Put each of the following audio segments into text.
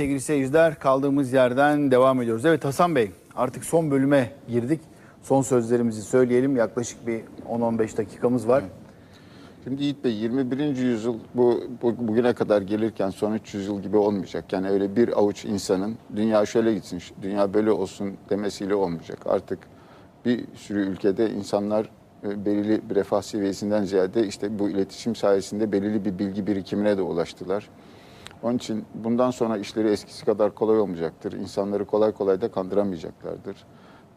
Sevgili seyirciler kaldığımız yerden devam ediyoruz. Evet Hasan Bey artık son bölüme girdik. Son sözlerimizi söyleyelim. Yaklaşık bir 10-15 dakikamız var. Şimdi Yiğit Bey 21. yüzyıl bu, bu bugüne kadar gelirken son 300 yıl gibi olmayacak. Yani öyle bir avuç insanın dünya şöyle gitsin, dünya böyle olsun demesiyle olmayacak. Artık bir sürü ülkede insanlar e, belirli bir refah seviyesinden ziyade işte bu iletişim sayesinde belirli bir bilgi birikimine de ulaştılar. Onun için bundan sonra işleri eskisi kadar kolay olmayacaktır. İnsanları kolay kolay da kandıramayacaklardır.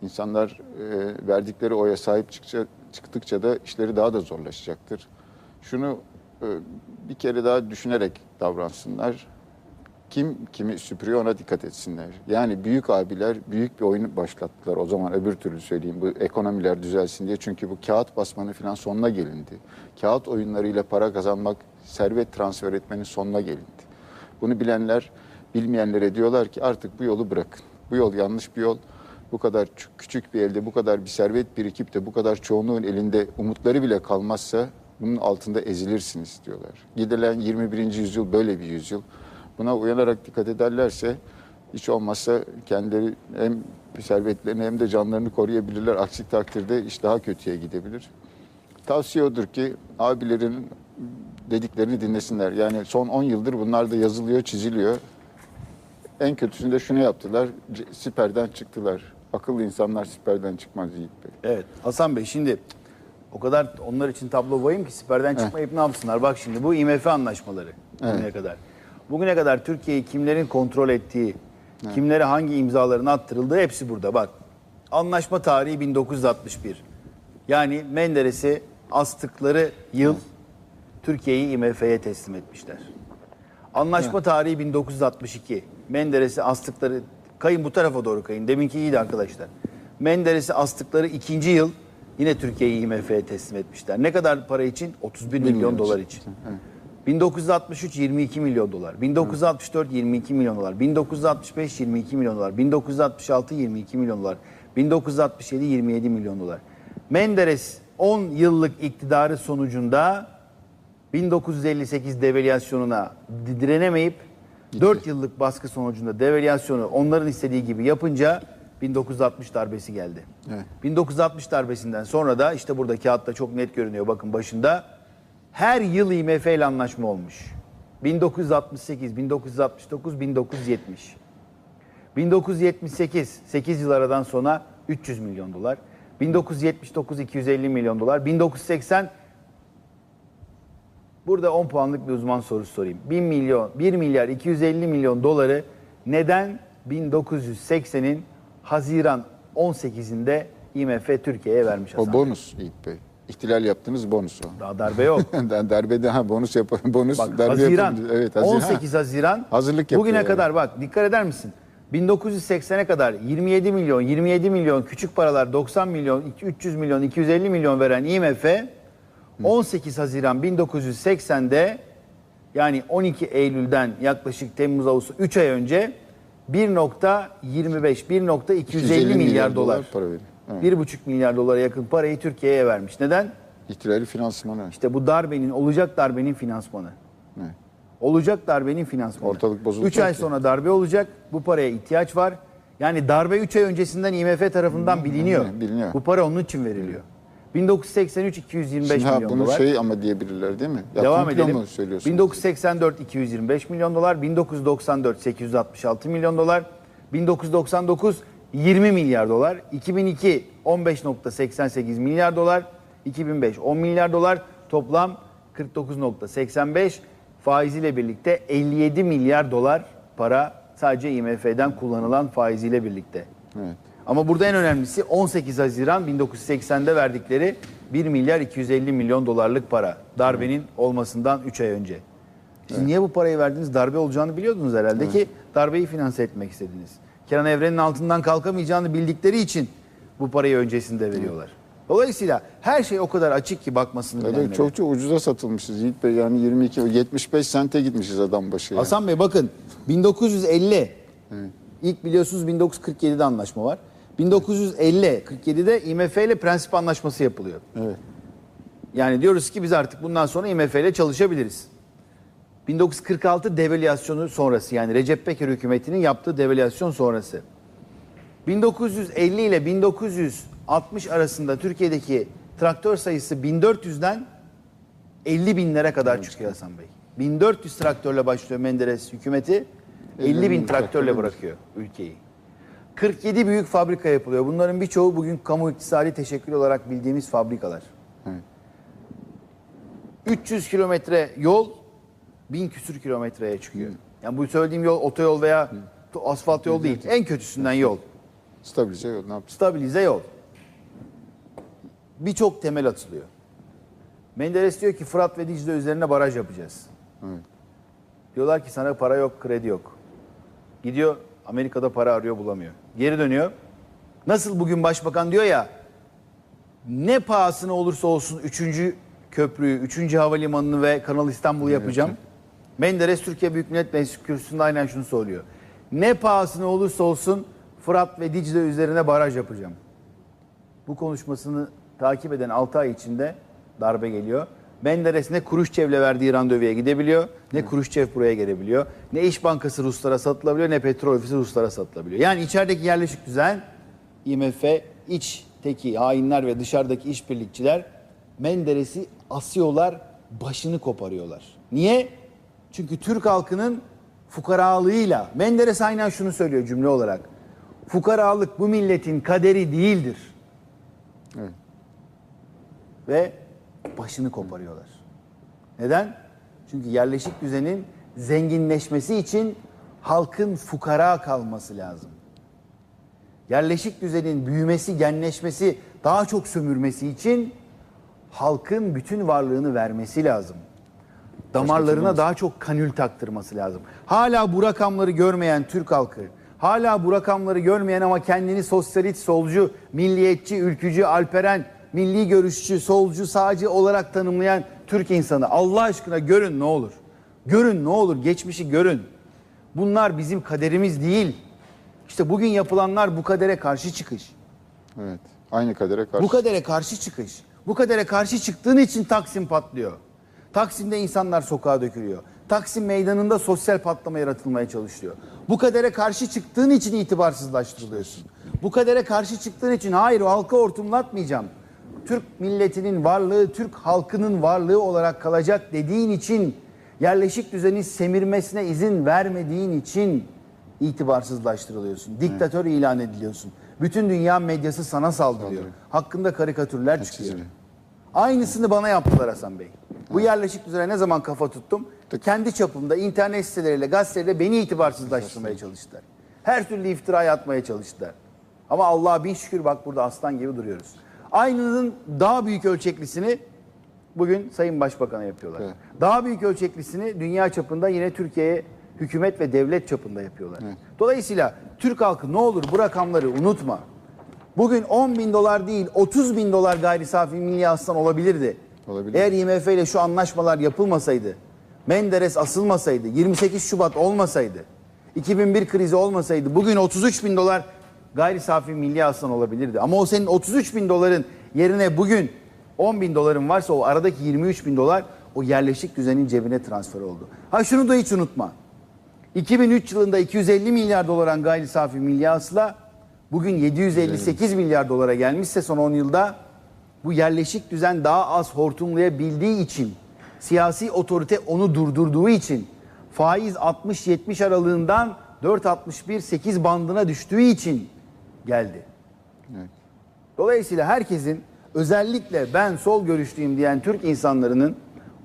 İnsanlar e, verdikleri oya sahip çıkça, çıktıkça da işleri daha da zorlaşacaktır. Şunu e, bir kere daha düşünerek davransınlar. Kim kimi süpürüyor ona dikkat etsinler. Yani büyük abiler büyük bir oyun başlattılar. O zaman öbür türlü söyleyeyim bu ekonomiler düzelsin diye. Çünkü bu kağıt basmanın falan sonuna gelindi. Kağıt oyunlarıyla para kazanmak, servet transfer etmenin sonuna gelindi. Bunu bilenler bilmeyenlere diyorlar ki artık bu yolu bırakın. Bu yol yanlış bir yol. Bu kadar küçük bir elde bu kadar bir servet birikip de bu kadar çoğunluğun elinde umutları bile kalmazsa bunun altında ezilirsiniz diyorlar. Gidilen 21. yüzyıl böyle bir yüzyıl. Buna uyanarak dikkat ederlerse hiç olmazsa kendileri hem servetlerini hem de canlarını koruyabilirler. Aksi takdirde iş daha kötüye gidebilir. Tavsiye odur ki abilerin dediklerini dinlesinler. Yani son 10 yıldır bunlar da yazılıyor, çiziliyor. En kötüsünde şunu yaptılar. Siperden çıktılar. Akıllı insanlar siperden çıkmaz Yiğit Bey. Evet Hasan Bey şimdi o kadar onlar için tablo vahim ki siperden çıkmayıp ne yapsınlar? Bak şimdi bu IMF anlaşmaları bugüne kadar. Bugüne kadar Türkiye'yi kimlerin kontrol ettiği, kimlere hangi imzaların attırıldığı hepsi burada. Bak anlaşma tarihi 1961. Yani Menderes'i astıkları yıl Türkiye'yi IMF'ye teslim etmişler. Anlaşma tarihi 1962. Menderes'i astıkları, kayın bu tarafa doğru kayın. Deminki iyiydi arkadaşlar. Menderes'i astıkları ikinci yıl yine Türkiye'yi IMF'ye teslim etmişler. Ne kadar para için? 31 milyon, milyon dolar için. için. 1963 22 milyon dolar, 1964 22 milyon dolar, 1965 22 milyon dolar, 1966 22 milyon dolar, 1967 27 milyon dolar. Menderes 10 yıllık iktidarı sonucunda 1958 devalüasyonuna direnemeyip 4 yıllık baskı sonucunda devalüasyonu onların istediği gibi yapınca 1960 darbesi geldi. Evet. 1960 darbesinden sonra da işte burada kağıtta çok net görünüyor bakın başında her yıl IMF ile anlaşma olmuş. 1968, 1969, 1970. 1978 8 yıl aradan sonra 300 milyon dolar. 1979 250 milyon dolar. 1980 Burada 10 puanlık bir uzman sorusu sorayım. 1 milyon 1 milyar 250 milyon doları neden 1980'in Haziran 18'inde IMF Türkiye'ye vermiş Hasan? O bonus Yiğit Bey. İhtilal yaptığınız bonus o. Daha darbe yok. Darbede ha bonus yap bonus Bak darbe Haziran, yapıldı. Evet, Haziran. 18 Haziran Hazırlık yapıyor bugüne yani. kadar bak dikkat eder misin? 1980'e kadar 27 milyon, 27 milyon küçük paralar 90 milyon, 300 milyon, 250 milyon veren IMF 18 Haziran 1980'de yani 12 Eylül'den yaklaşık Temmuz Ağustos 3 ay önce 1.25 1.250 250 milyar, dolar. para veriyor. Evet. 1.5 milyar dolara yakın parayı Türkiye'ye vermiş. Neden? İhtilali finansmanı. İşte bu darbenin, olacak darbenin finansmanı. Evet. Olacak darbenin finansmanı. Ortalık bozulacak 3 ay ki. sonra darbe olacak. Bu paraya ihtiyaç var. Yani darbe 3 ay öncesinden IMF tarafından biliniyor. biliniyor. Bu para onun için veriliyor. 1983 225 Şimdi ha, milyon bunu dolar. şey ama diyebilirler değil mi? Ya Devam edelim. mu söylüyorsunuz? 1984 225 milyon dolar, 1994 866 milyon dolar, 1999 20 milyar dolar, 2002 15.88 milyar dolar, 2005 10 milyar dolar, toplam 49.85 faiziyle birlikte 57 milyar dolar para sadece IMF'den kullanılan faiziyle birlikte. Evet. Ama burada en önemlisi 18 Haziran 1980'de verdikleri 1 milyar 250 milyon dolarlık para. Darbenin olmasından 3 ay önce. Siz niye bu parayı verdiniz? Darbe olacağını biliyordunuz herhalde ki darbeyi finanse etmek istediniz. Kenan Evren'in altından kalkamayacağını bildikleri için bu parayı öncesinde veriyorlar. Dolayısıyla her şey o kadar açık ki bakmasını Evet, bilenlere. çok çok ucuza satılmışız Yiğit Bey. Yani 22 75 sente gitmişiz adam başı. yani. Hasan Bey bakın 1950 ilk biliyorsunuz 1947'de anlaşma var. 1950 47'de IMF ile prensip anlaşması yapılıyor. Evet. Yani diyoruz ki biz artık bundan sonra IMF ile çalışabiliriz. 1946 devalüasyonu sonrası yani Recep Peker hükümetinin yaptığı devalüasyon sonrası. 1950 ile 1960 arasında Türkiye'deki traktör sayısı 1400'den 50 binlere kadar çıkıyor Hasan Bey. 1400 traktörle başlıyor Menderes hükümeti. 50 bin traktörle bırakıyor ülkeyi. 47 büyük fabrika yapılıyor. Bunların birçoğu bugün kamu iktisadi teşekkül olarak bildiğimiz fabrikalar. Evet. 300 kilometre yol 1000 küsür kilometreye çıkıyor. Yani bu söylediğim yol otoyol veya asfalt yol değil. En kötüsünden yol. Stabilize yol ne yapsın? Stabilize yol. Birçok temel atılıyor. Menderes diyor ki Fırat ve Dicle üzerine baraj yapacağız. Evet. Diyorlar ki sana para yok, kredi yok. Gidiyor Amerika'da para arıyor bulamıyor. Geri dönüyor. Nasıl bugün başbakan diyor ya ne pahasına olursa olsun 3. köprüyü, 3. havalimanını ve Kanal İstanbul'u yapacağım. Menderes Türkiye Büyük Millet Meclisi kürsüsünde aynen şunu söylüyor. Ne pahasına olursa olsun Fırat ve Dicle üzerine baraj yapacağım. Bu takip eden 6 ay içinde darbe geliyor. Menderes ne Kuruşçev'le verdiği randevuya gidebiliyor, ne Kuruşçev buraya gelebiliyor, ne İş Bankası Ruslara satılabiliyor, ne Petrol Ofisi Ruslara satılabiliyor. Yani içerideki yerleşik düzen, IMF, içteki hainler ve dışarıdaki işbirlikçiler Menderes'i asıyorlar, başını koparıyorlar. Niye? Çünkü Türk halkının fukaralığıyla, Menderes aynen şunu söylüyor cümle olarak. Fukaralık bu milletin kaderi değildir Evet. ve başını koparıyorlar. Neden? Çünkü yerleşik düzenin zenginleşmesi için halkın fukara kalması lazım. Yerleşik düzenin büyümesi, genleşmesi, daha çok sömürmesi için halkın bütün varlığını vermesi lazım. Damarlarına daha çok kanül taktırması lazım. Hala bu rakamları görmeyen Türk halkı, hala bu rakamları görmeyen ama kendini sosyalist, solcu, milliyetçi, ülkücü, alperen, milli görüşçü, solcu, sağcı olarak tanımlayan Türk insanı Allah aşkına görün ne olur. Görün ne olur, geçmişi görün. Bunlar bizim kaderimiz değil. İşte bugün yapılanlar bu kadere karşı çıkış. Evet. Aynı kadere karşı. Bu kadere karşı çıkış. Bu kadere karşı çıktığın için Taksim patlıyor. Taksim'de insanlar sokağa dökülüyor. Taksim meydanında sosyal patlama yaratılmaya çalışıyor. Bu kadere karşı çıktığın için itibarsızlaştırılıyorsun. Bu kadere karşı çıktığın için hayır o halka hortumlatmayacağım. Türk milletinin varlığı, Türk halkının varlığı olarak kalacak dediğin için yerleşik düzenin semirmesine izin vermediğin için itibarsızlaştırılıyorsun. Diktatör ilan ediliyorsun. Bütün dünya medyası sana saldırıyor. Saldırıyor. Hakkında karikatürler çıkıyor. çiziliyor. Aynısını bana yaptılar Hasan Bey. Bu yerleşik düzene ne zaman kafa tuttum? Kendi çapımda internet siteleriyle, gazeteleriyle beni itibarsızlaştırmaya çalıştılar. Her türlü iftiraya atmaya çalıştılar. Ama Allah'a bin şükür bak burada aslan gibi duruyoruz. Aynının daha büyük ölçeklisini bugün Sayın Başbakan'a yapıyorlar. Evet. Daha büyük ölçeklisini dünya çapında yine Türkiye'ye hükümet ve devlet çapında yapıyorlar. Evet. Dolayısıyla Türk halkı ne olur bu rakamları unutma. Bugün 10 bin dolar değil 30 bin dolar gayri safi milli hasılan olabilirdi. Olabilir. Eğer IMF ile şu anlaşmalar yapılmasaydı, Menderes asılmasaydı, 28 Şubat olmasaydı, 2001 krizi olmasaydı bugün 33 bin dolar gayri safi milli hasılan olabilirdi. Ama o senin 33 bin doların yerine bugün 10 bin doların varsa o aradaki 23 bin dolar o yerleşik düzenin cebine transfer oldu. Ha şunu da hiç unutma. 2003 yılında 250 milyar doların gayri safi milli hasıla bugün 758 milyar dolara gelmişse son 10 yılda bu yerleşik düzen daha az hortumlayabildiği için siyasi otorite onu durdurduğu için faiz 60-70 aralığından 4.61-8 bandına düştüğü için geldi. Evet. Dolayısıyla herkesin özellikle ben sol görüşlüyüm diyen Türk insanlarının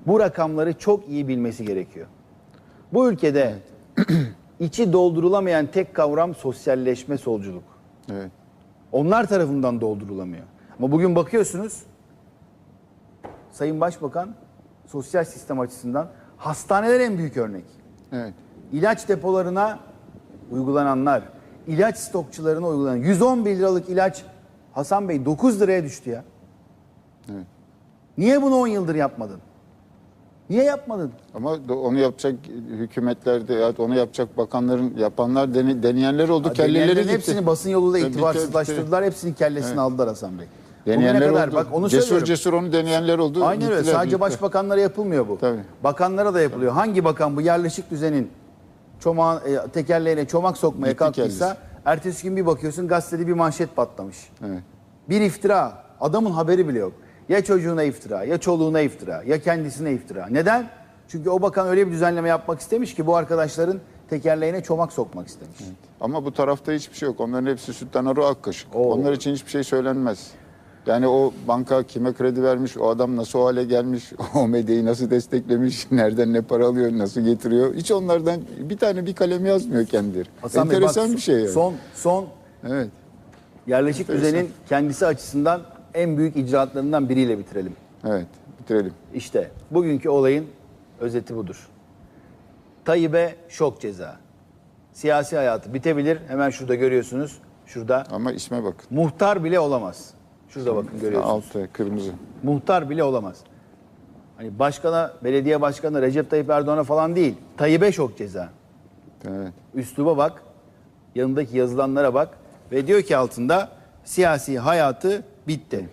bu rakamları çok iyi bilmesi gerekiyor. Bu ülkede içi doldurulamayan tek kavram sosyalleşme solculuk. Evet. Onlar tarafından doldurulamıyor. Ama bugün bakıyorsunuz Sayın Başbakan sosyal sistem açısından hastaneler en büyük örnek. Evet. İlaç depolarına uygulananlar, ilaç stokçularına uygulanan 111 liralık ilaç Hasan Bey 9 liraya düştü ya. Evet. Niye bunu 10 yıldır yapmadın? Niye yapmadın? Ama onu yapacak hükümetlerde ya onu yapacak bakanların yapanlar dene- deneyenler oldu. Ha, Kelleleri gitti. hepsini basın yoluyla Tabii, itibarsızlaştırdılar. Hepsinin kellesini Evet. aldılar Hasan Bey. Deneyenler kadar, oldu. bak onu cesur söylüyorum. cesur onu deneyenler oldu. Aynen öyle. Sadece gittiler. başbakanlara yapılmıyor bu. Tabii. Bakanlara da yapılıyor. Hangi bakan bu yerleşik düzenin çomağın, e, tekerleğine çomak sokmaya Gitti kalktıysa kendisi. ertesi gün bir bakıyorsun gazetede bir manşet patlamış. Evet. Bir iftira. Adamın haberi bile yok. Ya çocuğuna iftira, ya çoluğuna iftira, ya kendisine iftira. Neden? Çünkü o bakan öyle bir düzenleme yapmak istemiş ki bu arkadaşların tekerleğine çomak sokmak istemiş. Ama bu tarafta hiçbir şey yok. Onların hepsi sütten arı ak kaşık. Oo. Onlar için hiçbir şey söylenmez. Yani o banka kime kredi vermiş, o adam nasıl o hale gelmiş, o medyayı nasıl desteklemiş, nereden ne para alıyor, nasıl getiriyor. Hiç onlardan bir tane bir kalem yazmıyor kendileri. Hasan Bey, Enteresan bak, bir şey yani. Son, son Evet. yerleşik Enteresan. düzenin kendisi açısından en büyük icraatlarından biriyle bitirelim. Evet. Bitirelim. İşte bugünkü olayın özeti budur. Tayyip'e şok ceza. Siyasi hayatı bitebilir. Hemen şurada görüyorsunuz. Şurada Ama isme bakın. muhtar bile olamaz. Şurada bakın görüyorsunuz. Altı kırmızı. Muhtar bile olamaz. Hani başkana, belediye başkanı Recep Tayyip Erdoğan'a falan değil. Tayyip'e şok ceza. Evet. Üsluba bak. Yanındaki yazılanlara bak. Ve diyor ki altında siyasi hayatı bitti.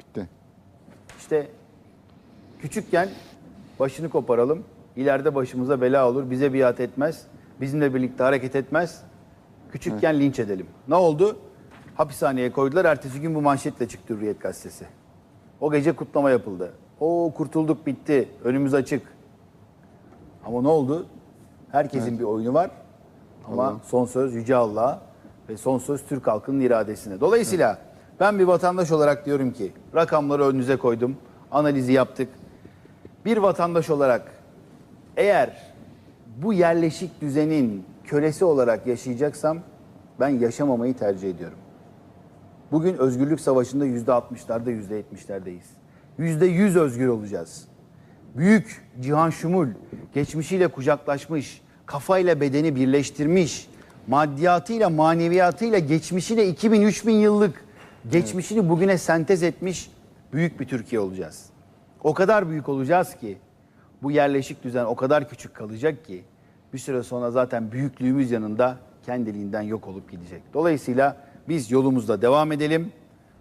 Bitti. İşte küçükken başını koparalım. İleride başımıza bela olur. Bize biat etmez. Bizimle birlikte hareket etmez. Küçükken linç edelim. Ne oldu? Hapishaneye koydular. Ertesi gün bu manşetle çıktı Hürriyet gazetesi. O gece kutlama yapıldı. O kurtulduk bitti. Önümüz açık. Ama ne oldu? Herkesin bir oyunu var. Ama son söz Yüce Allah'a ve son söz Türk halkının iradesine. Dolayısıyla ben bir vatandaş olarak diyorum ki rakamları önünüze koydum. Analizi yaptık. Bir vatandaş olarak eğer bu yerleşik düzenin kölesi olarak yaşayacaksam ben yaşamamayı tercih ediyorum. Bugün özgürlük savaşında yüzde altmışlarda yüzde yetmişlerdeyiz. Yüzde yüz özgür olacağız. Büyük Cihan Şumul geçmişiyle kucaklaşmış, kafayla bedeni birleştirmiş, maddiyatıyla maneviyatıyla geçmişiyle 2000-3000 yıllık geçmişini bugüne sentez etmiş büyük bir Türkiye olacağız. O kadar büyük olacağız ki bu yerleşik düzen o kadar küçük kalacak ki bir süre sonra zaten büyüklüğümüz yanında kendiliğinden yok olup gidecek. Dolayısıyla biz yolumuzda devam edelim.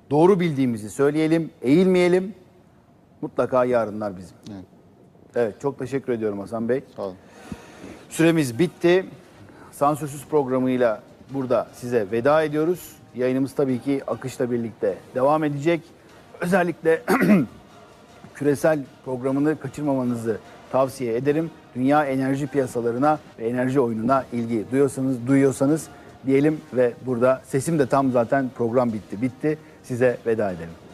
Doğru bildiğimizi söyleyelim, eğilmeyelim. Mutlaka yarınlar bizim. Evet. Evet çok teşekkür ediyorum Hasan Bey. Sağ olun. Süremiz bitti. Sansürsüz programıyla burada size veda ediyoruz. Yayınımız tabii ki akışla birlikte devam edecek. Özellikle küresel programını kaçırmamanızı tavsiye ederim. Dünya enerji piyasalarına ve enerji oyununa ilgi duyuyorsanız, duyuyorsanız diyelim ve burada sesim de tam zaten program bitti. Bitti. Size veda edelim.